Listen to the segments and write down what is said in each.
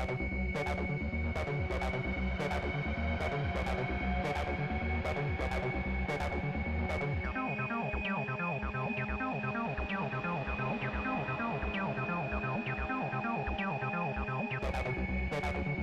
ਹਾਂਜੀ sir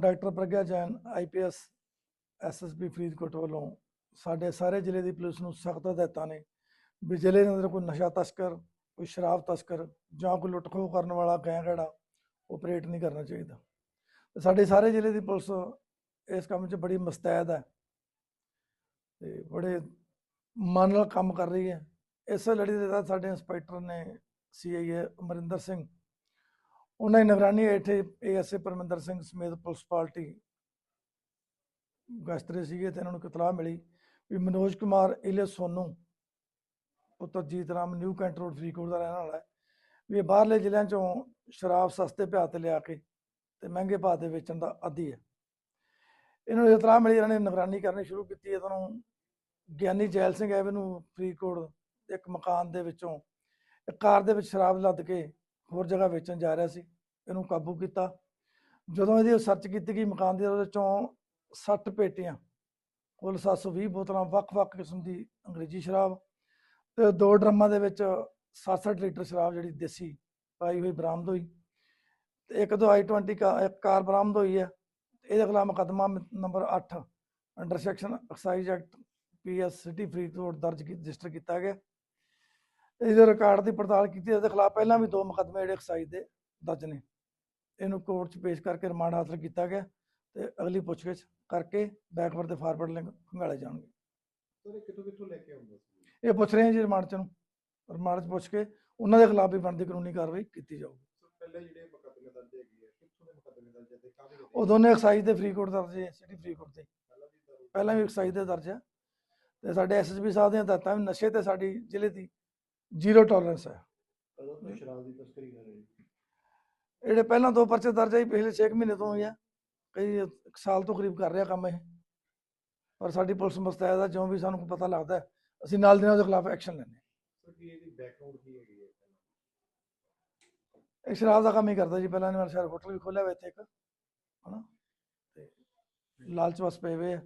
doctor Pragya Jain IPS SSP Faridkot ਵੱਲੋਂ ਸਾਡੇ ਸਾਰੇ ਜ਼ਿਲ੍ਹੇ ਦੀ ਪੁਲਿਸ ਨੂੰ ਸਖਤ ਹਦਾਇਤਾਂ ਨੇ ਵੀ ਜ਼ਿਲ੍ਹੇ ਦੇ ਅੰਦਰ ਕੋਈ ਨਸ਼ਾ ਤਸਕਰ, ਕੋਈ ਸ਼ਰਾਬ ਤਸਕਰ ਜਾਂ ਕੋਈ ਲੁੱਟਖੋ ਕਰਨ ਵਾਲਾ ਗੈਂਗੜਾ ਆਪਰੇਟ ਨਹੀਂ ਕਰਨਾ ਚਾਹੀਦਾ। ਸਾਡੇ ਸਾਰੇ ਜ਼ਿਲ੍ਹੇ ਦੀ ਪੁਲਿਸ ਇਸ ਕੰਮ 'ਚ ਬੜੀ ਮੁਸਤੈਦ ਹੈ ਤੇ ਬੜੇ ਮਨ ਨਾਲ ਕੰਮ ਕਰ ਰਹੀ ਹੈ। ਇਸ ਲੜੀ ਦੇ ਤਹਿਤ ਸਾਡੇ ਇੰਸਪੈਕਟਰ ਨੇ ਸੀਆਈਏ ਅਮਰਿੰਦਰ ਸਿੰਘ ਉਹਨਾਂ ਦੀ ਨਿਗਰਾਨੀ ਹੇਠ ਏਐਸਏ ਪਰਮਿੰਦਰ ਸਿੰਘ ਸਮੇਤ ਪੁਲਿਸ ਪਾਰਟੀ ਗਸ਼ਤ ਸੀਗੇ ਤੇ ਇਹਨਾਂ ਨੂੰ ਇਤਲਾਹ ਮਿਲੀ ਵੀ ਮਨੋਜ ਕੁਮਾਰ ਇਲੇ ਸੋਨੂ ਪੁੱਤਰ Jeet Ram new cant road Faridkot ਦਾ ਰਹਿਣ ਵਾਲਾ ਹੈ। ਵੀ ਇਹ ਬਾਹਰਲੇ ਜ਼ਿਲ੍ਹਿਆਂ ਚੋਂ ਸ਼ਰਾਬ ਸਸਤੇ ਭਾਅ ਤੇ ਲਿਆ ਕੇ ਤੇ ਮਹਿੰਗੇ ਭਾਅ ਤੇ ਵੇਚਣ ਦਾ ਆਦੀ ਹੈ। ਇਹਨਾਂ ਨੂੰ ਇਤਲਾਹ ਮਿਲੀ, ਇਹਨਾਂ ਨੇ ਨਿਗਰਾਨੀ ਕਰਨੀ ਸ਼ੁਰੂ ਕੀਤੀ ਇਹਨਾਂ ਨੂੰ ਗਿਆਨੀ ਜੈਲ ਸਿੰਘ ਐਵਨਿਊ ਫਰੀਦਕੋਟ ਇੱਕ ਮਕਾਨ ਦੇ ਵਿੱਚੋਂ ਇੱਕ ਕਾਰ ਦੇ ਵਿੱਚ ਸ਼ਰਾਬ ਲੱਦ ਕੇ ਹੋਰ ਜਗ੍ਹਾ ਵੇਚਣ ਜਾ ਰਿਹਾ ਸੀ, ਇਹਨੂੰ ਕਾਬੂ ਕੀਤਾ। ਜਦੋਂ ਇਹਦੀ ਸਰਚ ਕੀਤੀ ਗਈ ਮਕਾਨ ਦੀ, ਉਹਦੇ ਚੋਂ 60 ਪੇਟੀਆਂ, ਕੁੱਲ 720 ਬੋਤਲਾਂ, ਵੱਖ-ਵੱਖ ਕਿਸਮ ਦੀ ਅੰਗਰੇਜ਼ੀ ਸ਼ਰਾਬ ਤੇ ਦੋ ਡਰਮਾਂ ਦੇ ਵਿੱਚ 67 ਲੀਟਰ ਸ਼ਰਾਬ ਜਿਹੜੀ ਦੇਸੀ ਪਾਈ ਹੋਈ ਬਰਾਮਦ ਹੋਈ। ਤੇ ਇੱਕ ਦੋ i20 ਕਾ, ਇੱਕ ਕਾਰ ਬਰਾਮਦ ਹੋਈ ਹੈ। ਇਹਦੇ ਖਿਲਾਫ ਮੁਕੱਦਮਾ number 8 under section excise act PS city Faridkot ਦਰਜ ਰਜਿਸਟਰ ਕੀਤਾ ਗਿਆ। ਇਹਦੇ ਰਿਕਾਰਡ ਦੀ ਪੜਤਾਲ ਕੀਤੀ ਇਹਦੇ ਖਿਲਾਫ ਪਹਿਲਾਂ ਵੀ ਦੋ ਮੁਕੱਦਮੇ ਜਿਹੜੇ ਐਕਸਾਈਜ਼ ਦੇ ਦਰਜ ਨੇ। ਇਹਨੂੰ ਕੋਰਟ 'ਚ ਪੇਸ਼ ਕਰਕੇ ਰਿਮਾਂਡ ਹਾਸਲ ਕੀਤਾ ਗਿਆ ਤੇ ਅਗਲੀ ਪੁੱਛਗਿੱਛ ਕਰਕੇ ਬੈਕਵਰਡ ਤੇ ਫਾਰਵਰਡ ਲਿੰਕ ਖੰਗਾਲੇ ਜਾਣਗੇ। ਸਰ ਇਹ ਕਿੱਥੋਂ ਕਿੱਥੋਂ ਲੈ ਕੇ ਆਉਂਦਾ ਸੀ ਇਹ ਪੁੱਛ ਰਹੇ ਹਾਂ ਜੀ ਰਿਮਾਂਡ 'ਚ ਨੂੰ। ਰਿਮਾਂਡ 'ਚ ਪੁੱਛ ਕੇ ਉਹਨਾਂ ਦੇ ਖਿਲਾਫ ਵੀ ਬਣਦੀ ਕਾਨੂੰਨੀ ਕਾਰਵਾਈ ਕੀਤੀ ਜਾਊਗੀ। ਸਰ ਪਹਿਲੇ ਜਿਹੜੇ ਮੁਕੱਦਮੇ ਦਰਜ ਹੈਗੇ ਆ ਕਿੱਥੋਂ ਦੇ ਮੁਕੱਦਮੇ ਦਰਜ ਹੈ ਤੇ ਕਾਹਦੇ ਦੇ ਉਹ ਦੋਨੇ ਐਕਸਾਈਜ਼ ਦੇ ਫਰੀਦਕੋਟ ਦਰਜ ਹੈ ਸਿਟੀ ਫਰੀਦਕੋਟ ਤੇ ਪਹਿਲਾਂ ਵੀ ਸਰ ਪਹਿਲਾਂ ਵੀ ਐਕਸਾਈਜ਼ ਦੇ ਦਰਜ ਹੈ ਤੇ ਸਾਡੇ ਐਸਐਸਪੀ ਸਾਹਿਬ ਦੀਆਂ ਹਦਾਇਤਾਂ ਵੀ ਨਸ਼ੇ ਤੇ ਸਾਡੀ ਜ਼ਿਲ੍ਹੇ ਦੀ ਜ਼ੀਰੋ ਟੋਲਰੈਂਸ ਹੈ। ਕਦੋਂ ਤੋਂ ਸ਼ਰਾਬ ਦੀ ਤਸਕਰੀ ਕਰ ਰਹੇ ਜਿਹੜੇ ਪਹਿਲਾਂ ਦੋ ਪਰਚੇ ਦਰਜ ਹੈ ਪਿਛਲੇ 6 ਮਹੀਨੇ ਤੋਂ ਆ ਕਈ ਇੱਕ ਸਾਲ ਤੋਂ ਕਰੀਬ ਕਰ ਰਿਹਾ ਕੰਮ ਇਹ। ਪਰ ਸਾਡੀ ਪੁਲਿਸ ਮੁਸਤੈਦ ਹੈ ਜਿਉਂ ਵੀ ਸਾਨੂੰ ਕੋਈ ਪਤਾ ਲੱਗਦਾ ਹੈ, ਅਸੀਂ ਨਾਲ ਦੀ ਨਾਲ ਉਹਦੇ ਖਿਲਾਫ ਐਕਸ਼ਨ ਲੈਂਦੇ ਹਾਂ। ਸਰ ਕੀ ਇਹਦੀ ਬੈਕਗ੍ਰਾਉਂਡ ਕੀ ਹੈਗੀ ਹੈ ਇਹ ਸ਼ਰਾਬ ਦਾ ਕੰਮ ਹੀ ਕਰਦਾ ਜੀ ਪਹਿਲਾਂ ਨੇ ਸ਼ਹਿਰ ਹੋਟਲ ਵੀ ਖੋਲਿਆ ਹੋਇਆ ਇੱਥੇ ਇੱਕ ਹਨਾ? ਤੇ ਲਾਲਚ ਵਸ ਪਏ ਹੋਏ ਆ।